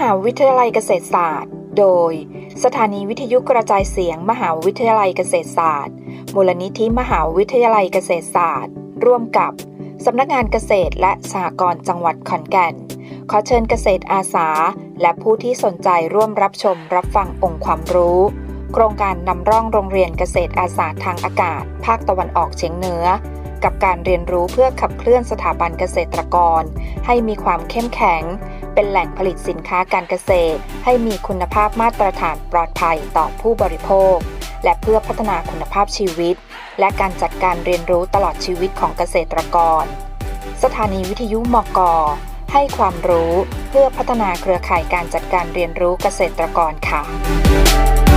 หาวิทยาลัยเกษตรศาสตร์ โดย สถานีวิทยุกระจายเสียง มหาวิทยาลัยเกษตรศาสตร์ มูลนิธิมหาวิทยาลัยเกษตรศาสตร์ ร่วมกับสำนักงานเกษตรและสหกรณ์จังหวัดขอนแก่น ขอเชิญเกษตรอาสา และผู้ที่สนใจร่วมรับชมรับฟังองค์ความรู้ โครงการนำร่องโรงเรียนเกษตรอาสาทางอากาศ ภาคตะวันออกเฉียงเหนือ กับการเรียนรู้เพื่อขับเคลื่อนสถาบันเกษตรกร ให้มีความเข้มแข็ง เป็นแหล่งผลิตสินค้าการเกษตร ให้มีคุณภาพมาตรฐานปลอดภัยต่อผู้บริโภค และเพื่อพัฒนาคุณภาพชีวิต และการจัดการเรียนรู้ตลอดชีวิตของเกษตรกร สถานีวิทยุมก ให้ความรู้เพื่อพัฒนาเครือข่ายการจัดการเรียนรู้เกษตรกรค่ะ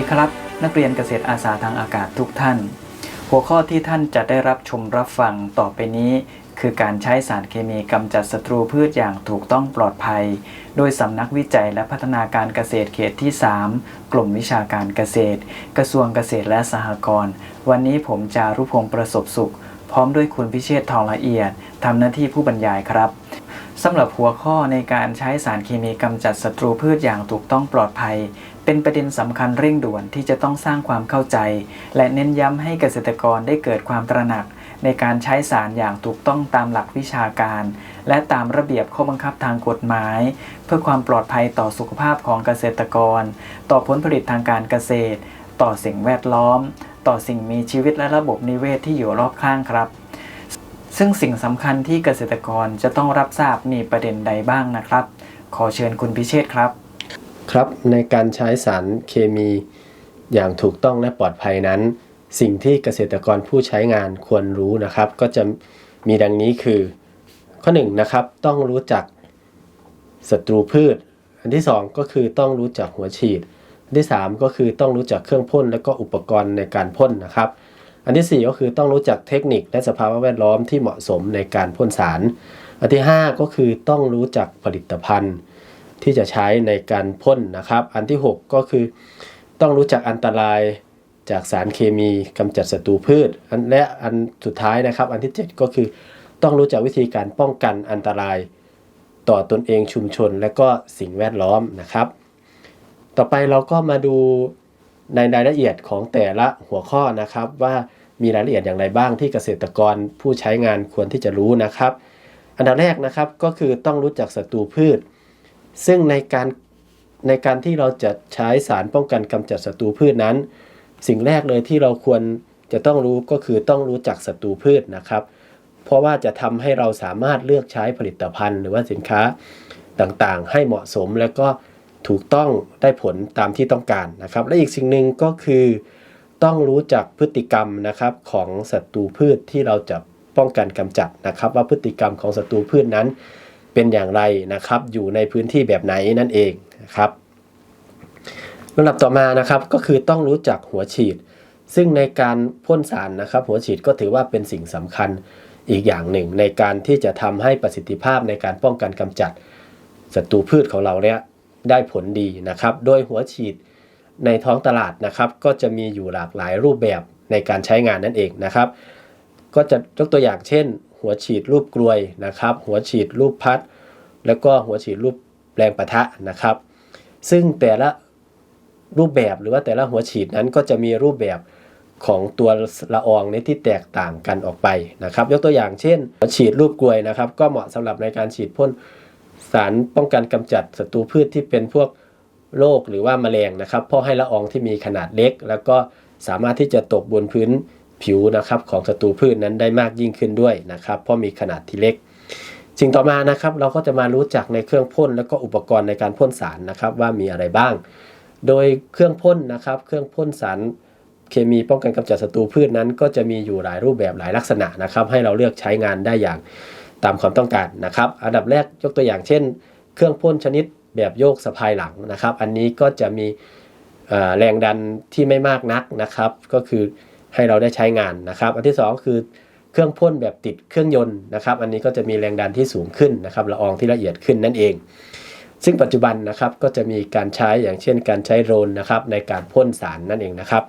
ดีครับ นักเรียนเกษตรอาสาทางอากาศทุกท่าน หัวข้อที่ท่านจะได้รับชมรับฟังต่อไปนี้ คือการใช้สารเคมีกำจัดศัตรูพืชอย่างถูกต้องปลอดภัย โดยสำนักวิจัยและพัฒนาการเกษตรเขตที่ 3 กลุ่มวิชาการเกษตร กระทรวงเกษตรและสหกรณ์วันนี้ผมจารุพงศ์ประสบสุข พร้อมด้วยคุณพิเชษทองละเอียดทำหน้าที่ผู้บรรยายครับสำหรับหัวข้อในการใช้สารเคมีกำจัดศัตรูพืชอย่างถูกต้องปลอดภัย เป็นประเด็นสำคัญเร่งด่วนที่จะต้องสร้างความเข้าใจ และเน้นย้ำให้เกษตรกรได้เกิดความตระหนัก ในการใช้สารอย่างถูกต้องตามหลักวิชาการ และตามระเบียบข้อบังคับทางกฎหมาย เพื่อความปลอดภัยต่อสุขภาพของเกษตรกร ต่อผลผลิตทางการเกษตร ต่อสิ่งแวดล้อม ต่อสิ่งมีชีวิตและระบบนิเวศที่อยู่รอบข้างครับ ซึ่งสิ่งสำคัญที่เกษตรกรจะต้องรับทราบมีประเด็นใดบ้างนะครับ ขอเชิญคุณพิเชษครับ ครับ ในการใช้สารเคมีอย่างถูกต้องและปลอดภัยนั้น สิ่งที่เกษตรกรผู้ใช้งานควรรู้นะครับ ก็จะมีดังนี้คือ ข้อ1นงนะครับต้องรู้จักศัตรูพืช อันที่ 2 ก็คือต้องรู้จักหัวฉีด อันที่ 3 ก็คือต้องรู้จักเครื่องพ่นและก็อุปกรณ์ในการพ่นนะครับ อันที่ 4 ก็คือต้องรู้จักเทคนิคและสภาพแวดล้อมที่เหมาะสมในการพ่นสาร อันที่ 5 ก็คือต้องรู้จักผลิตภัณฑ์ ที่จะใช้ในการพ่นนะครับ อันที่ 6 ก็คือ ต้องรู้จักอันตรายจากสารเคมีกำจัดศัตรูพืชอันและอันสุดท้ายนะครับ อันที่ 7 ก็คือ ต้องรู้จักวิธีการป้องกันอันตรายต่อตนเองชุมชน และก็สิ่งแวดล้อมนะครับ ต่อไปเราก็มาดูในรายละเอียดของแต่ละหัวข้อนะครับ ว่ามีรายละเอียดอย่างไรบ้างที่เกษตรกรผู้ใช้งานควรที่จะรู้นะครับ อันดับแรกนะครับก็คือต้องรู้จักศัตรูพืช ซึ่งในการในการที่เราจะใช้สารป้องกันกำจัดศัตรูพืชนั้น สิ่งแรกเลยที่เราควรจะต้องรู้ก็คือต้องรู้จักศัตรูพืชนะครับ เพราะว่าจะทำให้เราสามารถเลือกใช้ผลิตภัณฑ์ หรือว่าสินค้าต่างๆ ให้เหมาะสมและก็ถูกต้องได้ผลตามที่ต้องการนะครับ และอีกสิ่งหนึ่งก็คือต้องรู้จักพฤติกรรมนะครับของศัตรูพืชที่เราจะป้องกันกำจัดนะครับ ว่าพฤติกรรมของศัตรูพืชนั้น เป็นอย่างไรนะครับ อยู่ในพื้นที่แบบไหนนั่นเองนะครับลำดับต่อมานะครับก็คือต้องรู้จักหัวฉีด ซึ่งในการพ่นสารนะครับ หัวฉีดก็ถือว่าเป็นสิ่งสำคัญอีกอย่างหนึ่ง ในการที่จะทำให้ประสิทธิภาพในการป้องกันกำจัดศัตรูพืชของเราเนี่ยได้ผลดีนะครับ โดยหัวฉีดในท้องตลาดนะครับ ก็จะมีอยู่หลากหลายรูปแบบในการใช้งานนั่นเองนะครับ ก็จะยกตัวอย่างเช่น หัวฉีดรูปกลวยนะครับ หัวฉีดรูปพัด แล้วก็หัวฉีดรูปแรงปะทะนะครับ ซึ่งแต่ละรูปแบบหรือว่าแต่ละหัวฉีดนั้นก็จะมีรูปแบบของตัวละอองในที่แตกต่างกันออกไปนะครับ ยกตัวอย่างเช่นหัวฉีดรูปกลวยนะครับ ก็เหมาะสำหรับในการฉีดพ่นสารป้องกันกำจัดศัตรูพืชที่เป็นพวกโรคหรือว่าแมลงนะครับเพราะให้ละอองที่มีขนาดเล็ก แล้วก็สามารถที่จะตกบนพื้น ผิวนะครับของศัตรูพืชนั้นได้มากยิ่งขึ้นด้วยนะครับ เพราะมีขนาดที่เล็ก สิ่งต่อมานะครับเราก็จะมารู้จักในเครื่องพ่นและก็อุปกรณ์ในการพ่นสารนะครับว่ามีอะไรบ้าง โดยเครื่องพ่นนะครับ เครื่องพ่นสารเคมีป้องกันกำจัดศัตรูพืชนั้น ก็จะมีอยู่หลายรูปแบบหลายลักษณะนะครับ ให้เราเลือกใช้งานได้อย่างตามความต้องการนะครับ อันดับแรกยกตัวอย่างเช่น เครื่องพ่นชนิดแบบโยกสะพายหลังนะครับ อันนี้ก็จะมีแรงดันที่ไม่มากนักนะครับ ก็คือ ให้เราได้ใช้งานนะครับ อันที่สองคือเครื่องพ่นแบบติดเครื่องยนต์นะครับ อันนี้ก็จะมีแรงดันที่สูงขึ้นนะครับละอองที่ละเอียดขึ้นนั่นเอง ซึ่งปัจจุบันนะครับก็จะมีการใช้อย่างเช่น การใช้โรนนะครับในการพ่นสารนั่นเองนะครับ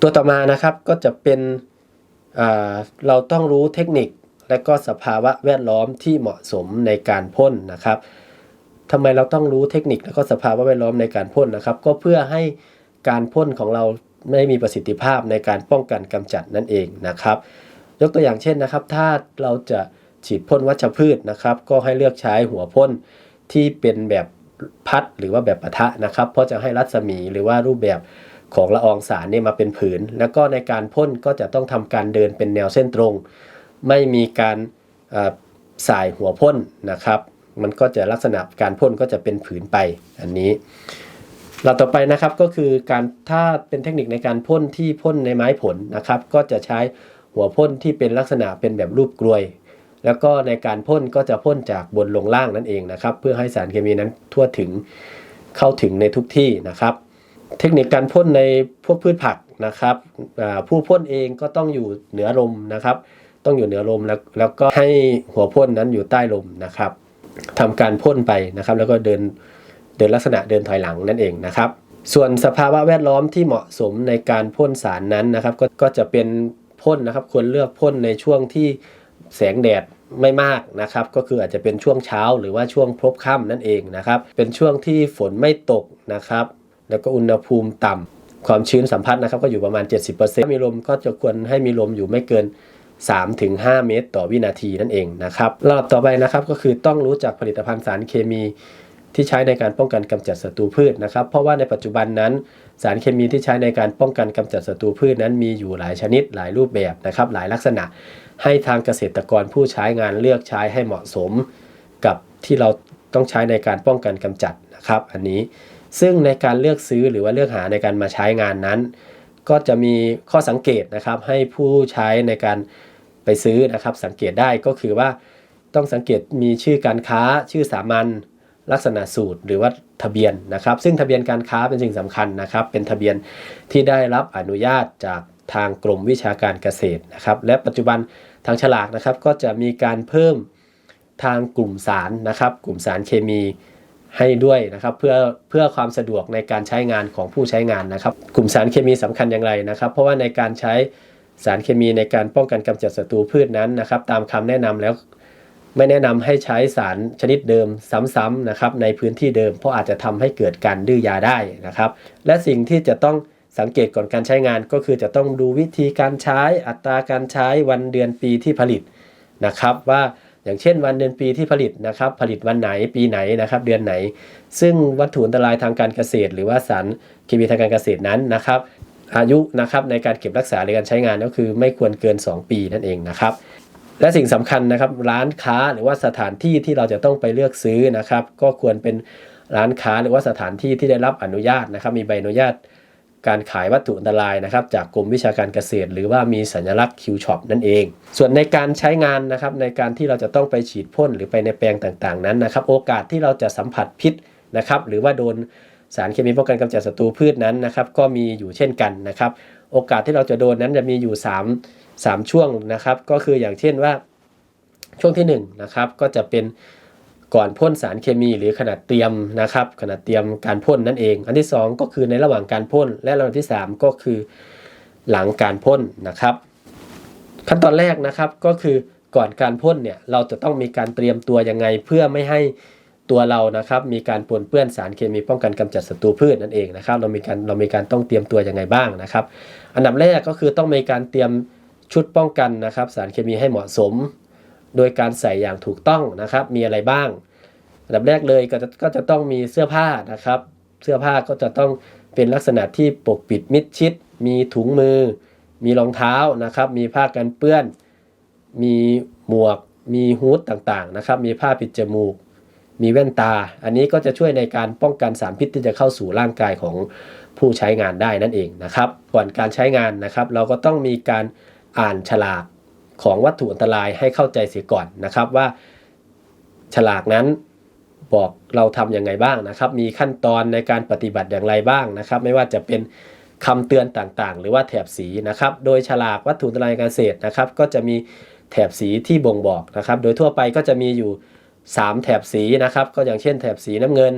ตัวต่อมานะครับก็จะเป็นเราต้องรู้เทคนิคและก็สภาวะแวดล้อมที่เหมาะสมในการพ่นนะครับทำไมเราต้องรู้เทคนิคและก็สภาวะแวดล้อมในการพ่นนะครับ ก็เพื่อให้การพ่นของเรา ไม่มีประสิทธิภาพในการป้องกันกำจัดนั่นเองนะครับ ยกตัวอย่างเช่นนะครับ ถ้าเราจะฉีดพ่นวัชพืชนะครับ ก็ให้เลือกใช้หัวพ่นที่เป็นแบบพัดหรือว่าแบบปะทะนะครับ เพราะจะให้รัศมีหรือว่ารูปแบบของละอองสารเนี่ยมาเป็นผืน แล้วก็ในการพ่นก็จะต้องทำการเดินเป็นแนวเส้นตรง ไม่มีการเอ่อสายหัวพ่นนะครับ มันก็จะลักษณะการพ่นก็จะเป็นผืนไปอันนี้ เราต่อไปนะครับก็คือการถ้าเป็นเทคนิคในการพ่นที่พ่นในไม้ผลนะครับ ก็จะใช้หัวพ่นที่เป็นลักษณะเป็นแบบรูปกลวย แล้วก็ในการพ่นก็จะพ่นจากบนลงล่างนั่นเองนะครับ เพื่อให้สารเคมีนั้นทั่วถึงเข้าถึงในทุกที่นะครับ เทคนิคการพ่นในพวกพืชผักนะครับผู้พ่นเองก็ต้องอยู่เหนือลมนะครับ ต้องอยู่เหนือลมแล้วแล้วก็ให้หัวพ่นนั้นอยู่ใต้ลมนะครับทำการพ่นไปนะครับ แล้วก็เดิน เดินลักษณะเดินถอยหลังนั่นเองนะครับ ส่วนสภาวะแวดล้อมที่เหมาะสมในการพ่นสารนั้นนะครับก็ก็จะเป็นพ่นนะครับควรเลือกพ่นในช่วงที่แสงแดดไม่มากนะครับ ก็คืออาจจะเป็นช่วงเช้าหรือว่าช่วงพลบค่ำนั่นเองนะครับ เป็นช่วงที่ฝนไม่ตกนะครับ แล้วก็อุณหภูมิต่ำความชื้นสัมผัสนะครับ ก็อยู่ประมาณ 70%ถ้ามีลมก็จะควรให้มีลมอยู่ไม่เกิน 3-5 เมตร ต่อวินาทีนั่นเองนะครับระดับต่อไปนะครับก็คือต้องรู้จักผลิตภัณฑ์สารเคมี ที่ใช้ในการป้องกันกำจัดศัตรูพืชนะครับ เพราะว่าในปัจจุบันนั้น สารเคมีที่ใช้ในการป้องกันกำจัดศัตรูพืชนั้นมีอยู่หลายชนิดหลายรูปแบบนะครับหลายลักษณะ ให้ทางเกษตรกรผู้ใช้งานเลือกใช้ให้เหมาะสม กับที่เราต้องใช้ในการป้องกันกำจัดนะครับ อันนี้ซึ่งในการเลือกซื้อหรือว่าเลือกหาในการมาใช้งานนั้น ก็จะมีข้อสังเกตนะครับให้ผู้ใช้ในการไปซื้อนะครับสังเกตได้ก็คือว่าต้องสังเกตมีชื่อการค้าชื่อสามัญ ลักษณะสูตรหรือว่าทะเบียนนะครับ ซึ่งทะเบียนการค้าเป็นสิ่งสำคัญนะครับ เป็นทะเบียนที่ได้รับอนุญาตจากทางกรมวิชาการเกษตรนะครับ และปัจจุบันทางฉลากนะครับก็จะมีการเพิ่มทางกลุ่มสารนะครับ กลุ่มสารเคมีให้ด้วยนะครับเพื่อเพื่อความสะดวกในการใช้งานของผู้ใช้งานนะครับ กลุ่มสารเคมีสำคัญอย่างไรนะครับ เพราะว่าในการใช้สารเคมีในการป้องกันกำจัดศัตรูพืชนั้นนะครับ ตามคำแนะนำแล้ว ไม่แนะนำให้ใช้สารชนิดเดิมซ้ำๆนะครับในพื้นที่เดิม เพราะอาจจะทำให้เกิดการดื้อยาได้นะครับ และสิ่งที่จะต้องสังเกตก่อนการใช้งานก็คือจะต้องดูวิธีการใช้อัตราการใช้วันเดือนปีที่ผลิตนะครับ ว่าอย่างเช่นวันเดือนปีที่ผลิตนะครับ ผลิตวันไหนปีไหนนะครับ เดือนไหน ซึ่งวัตถุอันตรายทางการเกษตร หรือว่าสารเคมีทางการเกษตรนั้นนะครับ อายุนะครับในการเก็บรักษาในการใช้งานก็คือไม่ควรเกิน 2 ปีนั่นเองนะครับ และสิ่งสำคัญนะครับร้านค้าหรือว่าสถานที่ที่เราจะต้องไปเลือกซื้อนะครับ ก็ควรเป็นร้านค้าหรือว่าสถานที่ที่ได้รับอนุญาตนะครับ มีใบอนุญาตการขายวัตถุอันตรายนะครับ จากกรมวิชาการเกษตร หรือว่ามีสัญลักษณ์ Q Shop นั่นเอง ส่วนในการใช้งานนะครับในการที่เราจะต้องไปฉีดพ่นหรือไปในแปลงต่างๆ นั้นนะครับ โอกาสที่เราจะสัมผัสพิษนะครับ หรือว่าโดนสารเคมีป้องกันกำจัดศัตรูพืชนั้นนะครับ ก็มีอยู่เช่นกันนะครับ โอกาสที่เราจะโดนนั้นจะมีอยู่ 3 3 ช่วงนะครับก็คืออย่างเช่นว่าช่วงที่1นะครับก็จะเป็นก่อนพ่นสารเคมีหรือขนาดเตรียมนะครับขนาดเตรียมการพ่นนั่นเอง อันที่ 2 ก็คือในระหว่างการพ่นและระหว่างที่ 3 ก็คือหลังการพ่นนะครับ ขั้นตอนแรกนะครับก็คือก่อนการพ่นเนี่ยเราจะต้องมีการเตรียมตัวยังไงเพื่อไม่ให้ตัวเรานะครับมีการปนเปื้อนสารเคมีป้องกันกำจัดศัตรูพืชนั่นเองนะครับเรามีการเรามีการต้องเตรียมตัวยังไงบ้างนะครับ อันดับแรกก็คือต้องมีการเตรียม ชุดป้องกันนะครับสารเคมีให้เหมาะสม โดยการใส่อย่างถูกต้องนะครับ มีอะไรบ้างอันดับแรกเลยก็จะก็จะต้องมีเสื้อผ้านะครับ เสื้อผ้าก็จะต้องเป็นลักษณะที่ปกปิดมิดชิด มีถุงมือ มีรองเท้านะครับ มีผ้ากันเปื้อน มีหมวก มีฮู้ดต่างๆนะครับ มีผ้าปิดจมูก มีแว่นตา อันนี้ก็จะช่วยในการป้องกันสารพิษที่จะเข้าสู่ร่างกายของผู้ใช้งานได้นั่นเองนะครับ ก่อนการใช้งานนะครับ เราก็ต้องมีการ อ่านฉลากของวัตถุอันตรายให้เข้าใจเสียก่อนนะครับว่า ฉลากนั้นบอกเราทำยังไงบ้างนะครับ มีขั้นตอนในการปฏิบัติอย่างไรบ้างนะครับ ไม่ว่าจะเป็นคำเตือนต่างๆ หรือว่าแถบสีนะครับ โดยฉลากวัตถุอันตรายการเกษตรนะครับ ก็จะมีแถบสีที่บ่งบอกนะครับ โดยทั่วไปก็จะมีอยู่ 3 แถบสีนะครับ ก็อย่างเช่น แถบสีน้ำเงิน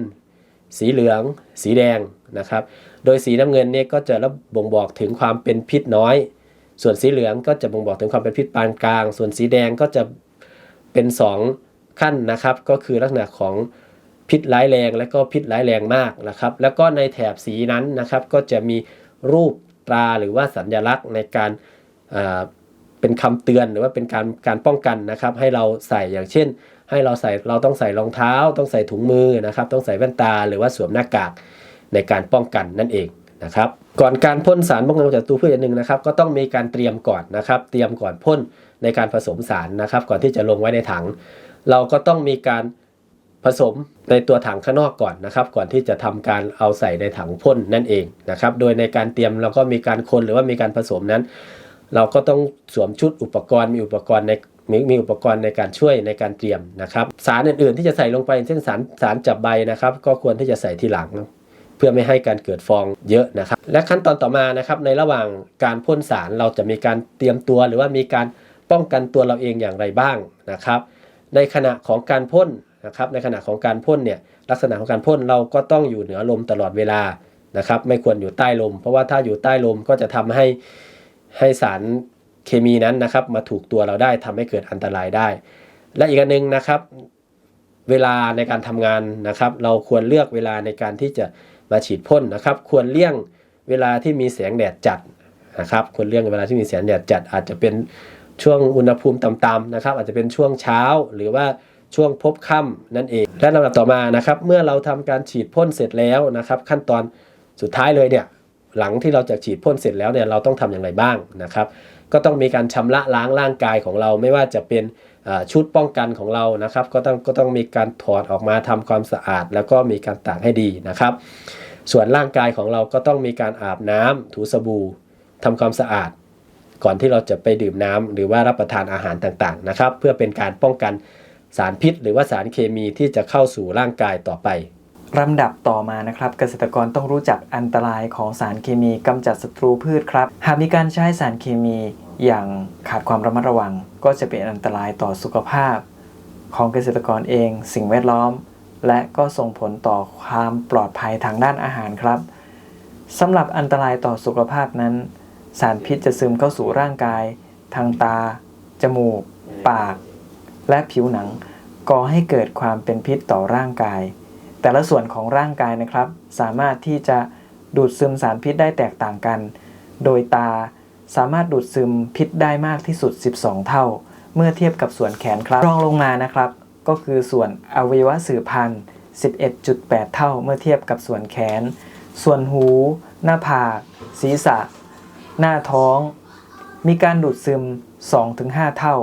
สีเหลือง สีแดงนะครับ โดยสีน้ำเงินเนี่ยก็จะระบ่งบอกถึงความเป็นพิษน้อย ส่วนสีเหลืองก็จะบ่งบอกถึงความเป็นพิษปานกลาง ส่วนสีแดงก็จะเป็น 2 ขั้นนะครับ ก็คือลักษณะของพิษร้ายแรงและก็พิษร้ายแรงมากนะครับ แล้วก็ในแถบสีนั้นนะครับ ก็จะมีรูปตราหรือว่าสัญลักษณ์ในการเป็นคำเตือนหรือว่าเป็นการการป้องกันนะครับ ให้เราใส่อย่างเช่น ให้เราใส่เราต้องใส่รองเท้า ต้องใส่ถุงมือนะครับ ต้องใส่แว่นตาหรือว่าสวมหน้ากากในการป้องกันนั่นเอง นะครับ ก่อนการพ่นสารป้องกันจัดศัตรูพืชอย่างหนึ่งนะครับ ก็ต้องมีการเตรียมก่อนนะครับ เตรียมก่อนพ่นในการผสมสารนะครับ ก่อนที่จะลงไว้ในถัง เราก็ต้องมีการผสมในตัวถังข้างนอกก่อนนะครับ ก่อนที่จะทำการเอาใส่ในถังพ่นนั่นเองนะครับ โดยในการเตรียมเราก็มีการคนหรือว่ามีการผสมนั้น เราก็ต้องสวมชุดอุปกรณ์มีอุปกรณ์ในมีมีอุปกรณ์ในการช่วยในการเตรียมนะครับ สารอื่นๆ ที่จะใส่ลงไปเช่นสารสารจับใบนะครับ ก็ควรที่จะใส่ทีหลัง เพื่อไม่ให้การเกิดฟองเยอะนะครับ และขั้นตอนต่อมานะครับในระหว่างการพ่นสารเราจะมีการเตรียมตัวหรือว่ามีการป้องกันตัวเราเองอย่างไรบ้างนะครับ ในขณะของการพ่นนะครับในขณะของการพ่นเนี่ยลักษณะของการพ่นเราก็ต้องอยู่เหนือลมตลอดเวลานะครับ ไม่ควรอยู่ใต้ลม เพราะว่าถ้าอยู่ใต้ลมก็จะทำให้ให้สารเคมีนั้นนะครับ มาถูกตัวเราได้ทำให้เกิดอันตรายได้ และอีกอันหนึ่งนะครับ เวลาในการทำงานนะครับ เราควรเลือกเวลาในการที่จะ มาฉีดพ่นนะครับ ควรเลี่ยงเวลาที่มีแสงแดดจัดนะครับ ควรเลี่ยงเวลาที่มีแสงแดดจัด อาจจะเป็นช่วงอุณหภูมิต่ำๆนะครับ อาจจะเป็นช่วงเช้าหรือว่าช่วงพบค่ำนั่นเอง และลำดับต่อมานะครับ เมื่อเราทำการฉีดพ่นเสร็จแล้วนะครับ ขั้นตอนสุดท้ายเลยเนี่ยหลังที่เราจะฉีดพ่นเสร็จแล้วเนี่ยเราต้องทำอย่างไรบ้างนะครับ ก็ต้องมีการชำระล้างร่างกายของเราไม่ว่าจะเป็น ชุดป้องกันของเรานะครับ ก็ต้องก็ต้องมีการถอดออกมาทำความสะอาด แล้วก็มีการตากให้ดีนะครับ ส่วนร่างกายของเราก็ต้องมีการอาบน้ำถูสบู่ทำความสะอาด ก่อนที่เราจะไปดื่มน้ำหรือว่ารับประทานอาหารต่างๆนะครับ เพื่อเป็นการป้องกันสารพิษ หรือว่าสารเคมีที่จะเข้าสู่ร่างกายต่อไปลำดับต่อมานะครับ เกษตรกรต้องรู้จักอันตรายของสารเคมีกำจัดศัตรูพืชครับ หากมีการใช้สารเคมี อย่างขาดความระมัดระวัง ก็จะเป็นอันตรายต่อสุขภาพ ของเกษตรกรเอง สิ่งแวดล้อม และก็ส่งผลต่อความปลอดภัยทางด้านอาหารครับสำหรับอันตรายต่อสุขภาพนั้น สารพิษจะซึมเข้าสู่ร่างกาย ทางตา จมูก ปาก และผิวหนังก่อให้เกิดความเป็นพิษต่อร่างกาย แต่ละส่วนของร่างกายนะครับ สามารถที่จะดูดซึมสารพิษได้แตกต่างกัน โดยตา สามารถดูดซึมพิษได้มากที่สุด 12 เท่า เมื่อเทียบกับส่วนแขนครับ รองลงมานะครับ ก็คือส่วนอวัยวะสืบพันธุ์ 11.8 เท่า เมื่อเทียบกับส่วนแขน ส่วนหู หน้าผาก ศีรษะ หน้าท้อง มีการดูดซึม 2-5 เท่า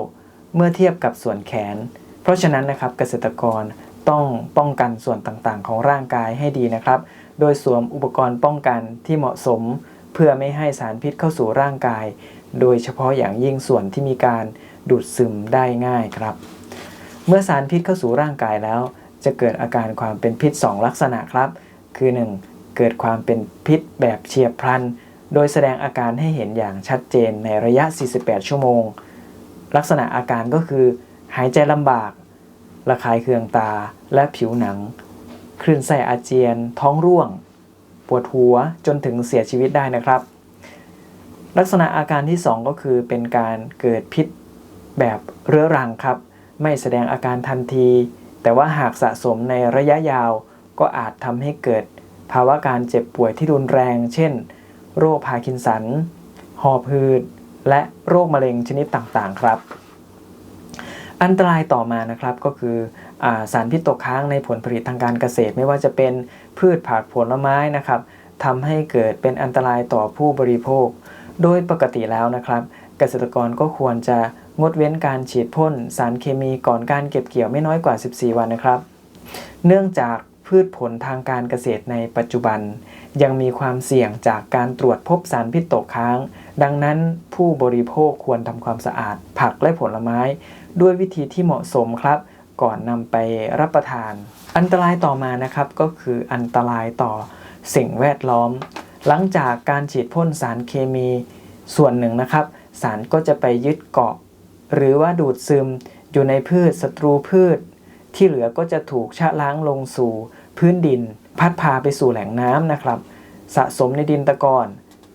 เมื่อเทียบกับส่วนแขน เพราะฉะนั้นนะครับเกษตรกรต้องป้องกันส่วนต่างๆ ของร่างกายให้ดีนะครับ โดยสวมอุปกรณ์ป้องกันที่เหมาะสม เพื่อไม่ให้สารพิษเข้าสู่ร่างกาย โดยเฉพาะอย่างยิ่งส่วนที่มีการดูดซึมได้ง่ายครับ เมื่อสารพิษเข้าสู่ร่างกายแล้ว จะเกิดอาการความเป็นพิษ 2 ลักษณะครับ คือ 1. เกิดความเป็นพิษแบบเฉียบพลัน โดยแสดงอาการให้เห็นอย่างชัดเจนในระยะ 48 ชั่วโมง ลักษณะอาการก็คือ หายใจลำบาก ระคายเคืองตาและผิวหนัง คลื่นไส้อาเจียน ท้องร่วง ปวดหัวจนถึงเสียชีวิตได้นะครับ ลักษณะอาการที่ 2 ก็คือเป็นการเกิดพิษแบบเรื้อรังครับ ไม่แสดงอาการทันที แต่ว่าหากสะสมในระยะยาว ก็อาจทำให้เกิดภาวะการเจ็บป่วยที่รุนแรง เช่น โรคพาร์กินสัน หอบหืด และโรคมะเร็งชนิดต่างๆครับ อันตรายต่อมานะครับก็คืออาสารพิษตกค้างในผลผลิตทางการเกษตรไม่ว่าจะเป็น พืชผักผลไม้นะครับทำให้เกิดเป็นอันตรายต่อผู้บริโภค โดยปกติแล้วนะครับ เกษตรกรก็ควรจะงดเว้นการฉีดพ่นสารเคมีก่อนการเก็บเกี่ยวไม่น้อยกว่า 14 วันนะครับ เนื่องจากพืชผลทางการเกษตรในปัจจุบัน ยังมีความเสี่ยงจากการตรวจพบสารพิษตกค้าง ดังนั้นผู้บริโภคควรทำความสะอาด ผักและผลไม้ ด้วยวิธีที่เหมาะสมครับ ก่อนนำไปรับประทาน อันตรายต่อมานะครับก็คืออันตรายต่อสิ่งแวดล้อม หลังจากการฉีดพ่นสารเคมีส่วนหนึ่งนะครับ สารก็จะไปยึดเกาะ หรือว่าดูดซึมอยู่ในพืชศัตรูพืช ที่เหลือก็จะถูกชะล้างลงสู่พื้นดิน พัดพาไปสู่แหล่งน้ำนะครับ สะสมในดินตะกอน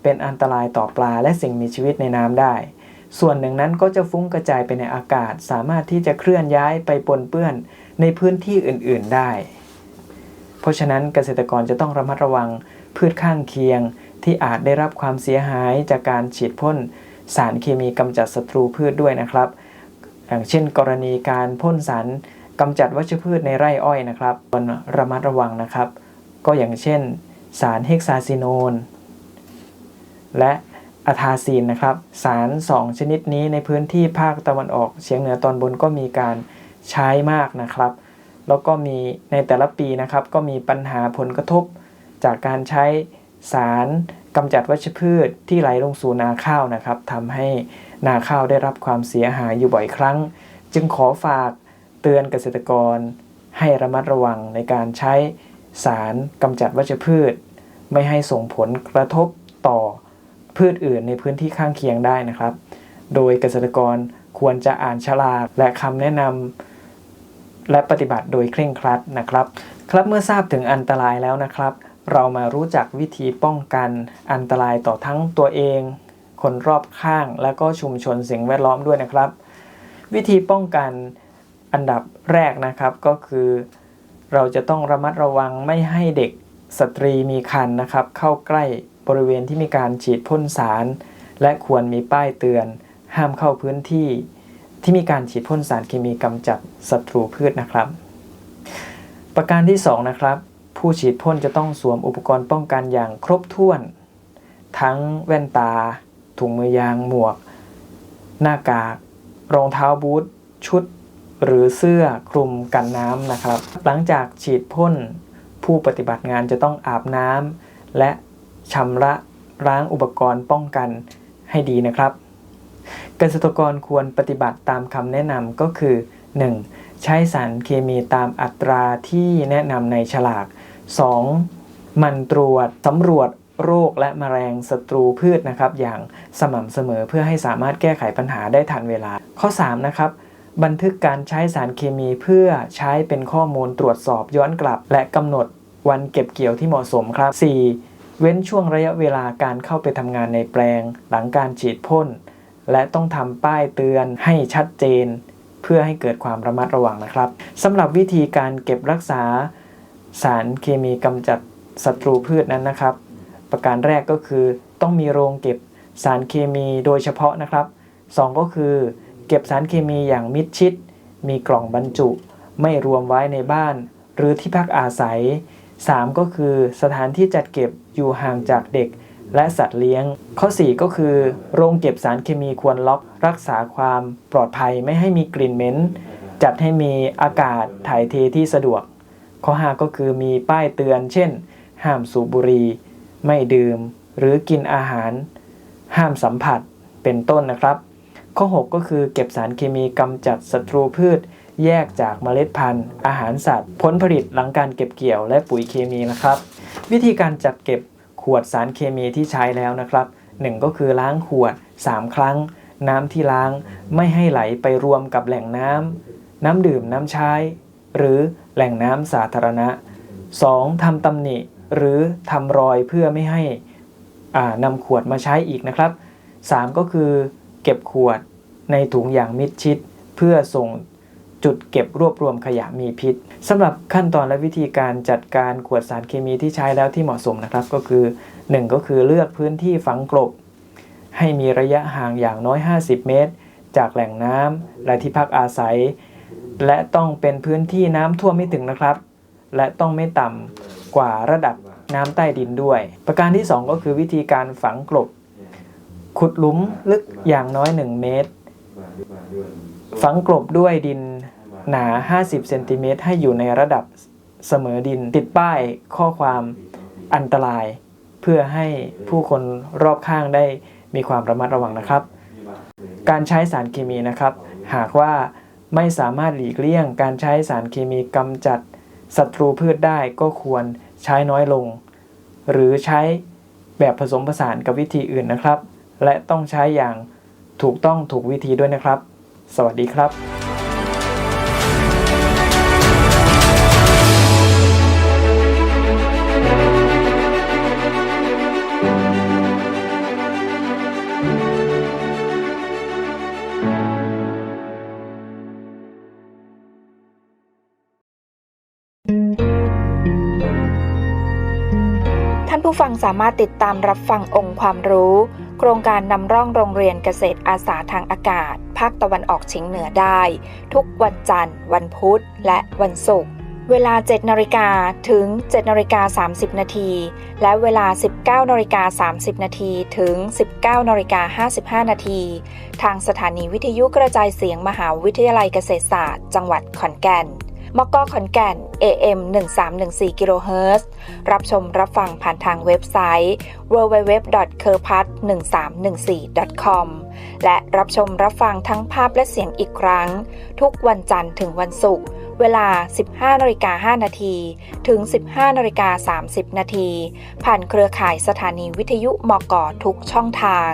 เป็นอันตรายต่อปลาและสิ่งมีชีวิตในน้ำได้ ส่วนหนึ่งนั้นก็จะฟุ้งกระจายไปในอากาศ สามารถที่จะเคลื่อนย้ายไปปนเปื้อน ในพื้นที่อื่นๆได้ เพราะฉะนั้นเกษตรกรจะต้องระมัดระวังพืชข้างเคียงที่อาจได้รับความเสียหายจากการฉีดพ่นสารเคมีกำจัดศัตรูพืชด้วยนะครับ อย่างเช่น กรณีการพ่นสารกำจัดวัชพืชในไร่อ้อยนะครับควรระมัดระวังนะครับ ก็อย่างเช่น สารเฮกซาซิโนน และอะทาซีนนะครับ สาร 2 ชนิดนี้ในพื้นที่ภาคตะวันออกเฉียงเหนือตอนบนก็มีการ ใช้มากนะครับ แล้วก็มีในแต่ละปีนะครับ ก็มีปัญหาผลกระทบ จากการใช้สารกำจัดวัชพืชที่ไหลลงสู่นาข้าวนะครับทำให้นาข้าวได้รับความเสียหายอยู่บ่อยครั้ง จึงขอฝากเตือนเกษตรกร ให้ระมัดระวังในการใช้สารกำจัดวัชพืช ไม่ให้ส่งผลกระทบต่อพืชอื่นในพื้นที่ข้างเคียงได้นะครับ โดยเกษตรกรควรจะอ่านฉลากและคำแนะนำ และปฏิบัติโดยเคร่งครัดนะครับ ครับเมื่อทราบถึงอันตรายแล้วนะครับ เรามารู้จักวิธีป้องกันอันตรายต่อทั้งตัวเอง คนรอบข้างและก็ชุมชนสิ่งแวดล้อมด้วยนะครับ วิธีป้องกันอันดับแรกนะครับก็คือ เราจะต้องระมัดระวังไม่ให้เด็กสตรีมีครรภ์นะครับ เข้าใกล้บริเวณที่มีการฉีดพ่นสาร และควรมีป้ายเตือน ห้ามเข้าพื้นที่ ที่มีการฉีดพ่นสารเคมีกำจัดศัตรูพืชนะครับ ประการที่ 2 นะครับ ผู้ฉีดพ่นจะต้องสวมอุปกรณ์ป้องกันอย่างครบถ้วน ทั้งแว่นตา ถุงมือยางหมวก หน้ากาก รองเท้าบูทชุด หรือเสื้อคลุมกันน้ำนะครับ หลังจากฉีดพ่นผู้ปฏิบัติงานจะต้องอาบน้ำและชำระล้างอุปกรณ์ป้องกันให้ดีนะครับ เกษตรกรควรปฏิบัติตามคำแนะนำก็คือ 1. ใช้สารเคมีตามอัตราที่แนะนำในฉลาก 2. มันตรวจสำรวจโรคและแมลงศัตรูพืชนะครับ อย่างสม่ำเสมอเพื่อให้สามารถแก้ไขปัญหาได้ทันเวลา ข้อ 3 นะครับบันทึกการใช้สารเคมีเพื่อใช้เป็นข้อมูลตรวจสอบย้อนกลับ และกำหนดวันเก็บเกี่ยวที่เหมาะสมครับ 4. เว้นช่วงระยะเวลาการเข้าไปทำงานในแปลง หลังการฉีดพ่น และต้องทำป้ายเตือนให้ชัดเจน เพื่อให้เกิดความระมัดระวังนะครับสำหรับวิธีการเก็บรักษาสารเคมีกำจัดศัตรูพืชนั้นนะครับ ประการแรกก็คือต้องมีโรงเก็บสารเคมีโดยเฉพาะนะครับ 2 ก็คือ เก็บสารเคมีอย่างมิดชิด มีกล่องบรรจุ ไม่รวมไว้ในบ้าน หรือที่พักอาศัย 3 ก็คือสถานที่จัดเก็บอยู่ห่างจากเด็ก และสัตว์เลี้ยง ข้อ 4 ก็คือ โรงเก็บสารเคมีควรล็อกรักษาความปลอดภัยไม่ให้มีกลิ่นเหม็นจัดให้มีอากาศถ่ายเทที่สะดวก ข้อ 5 ก็คือมีป้ายเตือน เช่น ห้ามสูบบุหรี่ไม่ดื่ม หรือกินอาหาร ห้ามสัมผัสเป็นต้นนะครับ ข้อ 6 ก็คือเก็บสารเคมีกำจัดศัตรูพืช แยกจากเมล็ดพันธุ์ อาหารสัตว์ ผลผลิตหลังการเก็บเกี่ยวและปุ๋ยเคมีนะครับ วิธีการจัดเก็บ ขวดสารเคมีที่ใช้แล้วนะครับ 1 ก็คือล้างขวด 3 ครั้ง น้ำที่ล้างไม่ให้ไหลไปรวมกับแหล่งน้ำน้ำดื่มน้ำใช้ หรือแหล่งน้ำสาธารณะ 2. ทำตำหนิหรือทำรอยเพื่อไม่ให้นำขวดมาใช้อีกนะครับ 3 ก็คือเก็บขวดในถุงอย่างมิดชิด เพื่อส่ง จุดเก็บรวบรวมขยะมีพิษสำหรับขั้นตอนและวิธีการจัดการขวดสารเคมีที่ใช้แล้วที่เหมาะสมนะครับ ก็คือ 1 ก็คือเลือกพื้นที่ฝังกลบ ให้มีระยะห่างอย่างน้อย 50 เมตร จากแหล่งน้ำและที่พักอาศัย และต้องเป็นพื้นที่น้ำท่วมไม่ถึงนะครับ และต้องไม่ต่ำกว่าระดับน้ำใต้ดินด้วย ประการที่ 2 ก็คือวิธีการฝังกลบ ขุดหลุมลึกอย่างน้อย 1 เมตร ฝังกลบด้วยดิน หนา 50เซนติเมตรให้อยู่ในระดับเสมอดิน ติดป้ายข้อความอันตราย เพื่อให้ผู้คนรอบข้างได้มีความระมัดระวังนะครับ การใช้สารเคมีนะครับ หากว่าไม่สามารถหลีกเลี่ยง การใช้สารเคมีกำจัดศัตรูพืชได้ก็ควรใช้น้อยลง หรือใช้แบบผสมผสานกับวิธีอื่นนะครับ และต้องใช้อย่างถูกต้องถูกวิธีด้วยนะครับ สวัสดีครับ สามารถติดตามรับฟังองค์ความรู้ โครงการนำร่องโรงเรียนเกษตรอาสาทางอากาศ ภาคตะวันออกเฉียงเหนือได้ ทุกวันจันทร์ วันพุธ และวันศุกร์เวลา 7นาฬิกาถึง 7นาฬิกา30 นาที และเวลา 19นาฬิกา30 นาทีถึง 19นาฬิกา55 นาที ทางสถานีวิทยุกระจายเสียงมหาวิทยาลัยเกษตรศาสตร์ จังหวัดขอนแก่น มกขอนแก่น AM 1314กิโลเฮิรตซ์รับชมรับฟังผ่านทางเว็บไซต์ www.kerpat1314.com และรับชมรับฟังทั้งภาพและเสียงอีกครั้ง ทุกวันจันทร์ถึงวันศุกร์เวลา 15นาฬิกา5นาทีถึง 15นาฬิกา30นาทีผ่านเครือข่ายสถานีวิทยุมกทุกช่องทาง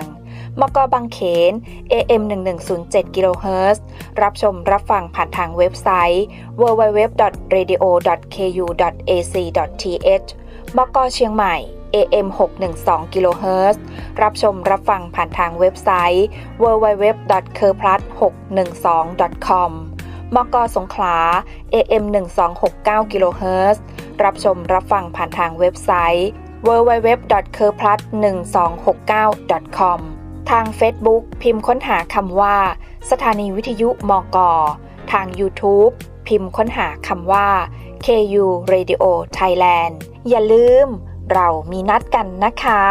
มกบางเขน AM 1107กิโลเฮิรตซ์รับชมรับฟังผ่านทางเว็บไซต์ www.radio.ku.ac.th มกเชียงใหม่ AM 612กิโลเฮิรตซ์รับชมรับฟังผ่านทางเว็บไซต์ www.kerplus612.com มกสงขลา AM 1269กิโลเฮิรตซ์รับชมรับฟังผ่านทางเว็บไซต์ www.kerplus1269.com ทาง Facebook พิมพ์ค้นหาคำว่า สถานีวิทยุมก ทาง YouTube พิมพ์ค้นหาคำว่า KU Radio Thailand อย่าลืม เรามีนัดกันนะคะ